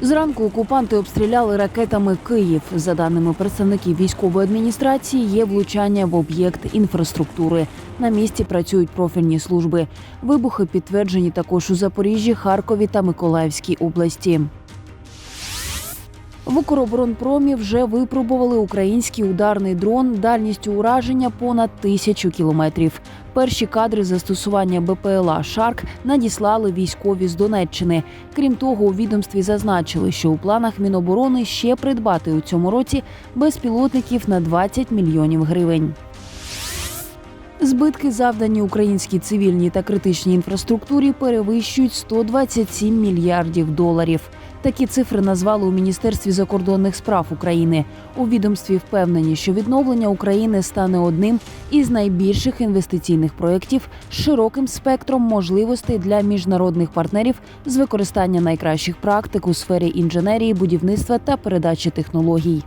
Зранку окупанти обстріляли ракетами Київ. За даними представників військової адміністрації, є влучання в об'єкт інфраструктури. На місці працюють профільні служби. Вибухи підтверджені також у Запоріжжі, Харкові та Миколаївській області. В Укроборонпромі вже випробували український ударний дрон дальністю ураження понад тисячу кілометрів. Перші кадри застосування БПЛА Шарк надіслали військові з Донеччини. Крім того, у відомстві зазначили, що у планах Міноборони ще придбати у цьому році безпілотників на 20 мільйонів гривень. Збитки, завдані українській цивільній та критичній інфраструктурі, перевищують 127 мільярдів доларів. Такі цифри назвали у Міністерстві закордонних справ України. У відомстві впевнені, що відновлення України стане одним із найбільших інвестиційних проєктів з широким спектром можливостей для міжнародних партнерів з використання найкращих практик у сфері інженерії, будівництва та передачі технологій.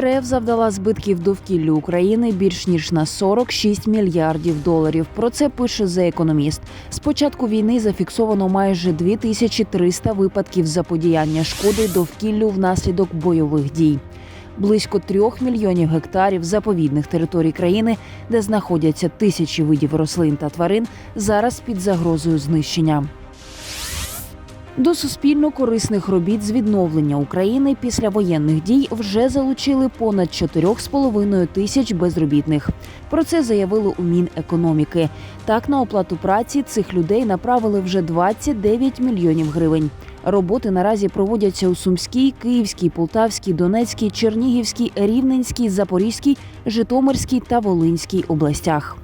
РФ завдала збитків довкіллю України більш ніж на 46 мільярдів доларів. Про це пише The Economist. З початку війни зафіксовано майже 2300 випадків заподіяння шкоди довкіллю внаслідок бойових дій. Близько трьох мільйонів гектарів заповідних територій країни, де знаходяться тисячі видів рослин та тварин, зараз під загрозою знищення. До суспільно корисних робіт з відновлення України після воєнних дій вже залучили понад 4,5 тисяч безробітних. Про це заявили у Мінекономіки. Так на оплату праці цих людей направили вже 29 мільйонів гривень. Роботи наразі проводяться у Сумській, Київській, Полтавській, Донецькій, Чернігівській, Рівненській, Запорізькій, Житомирській та Волинській областях.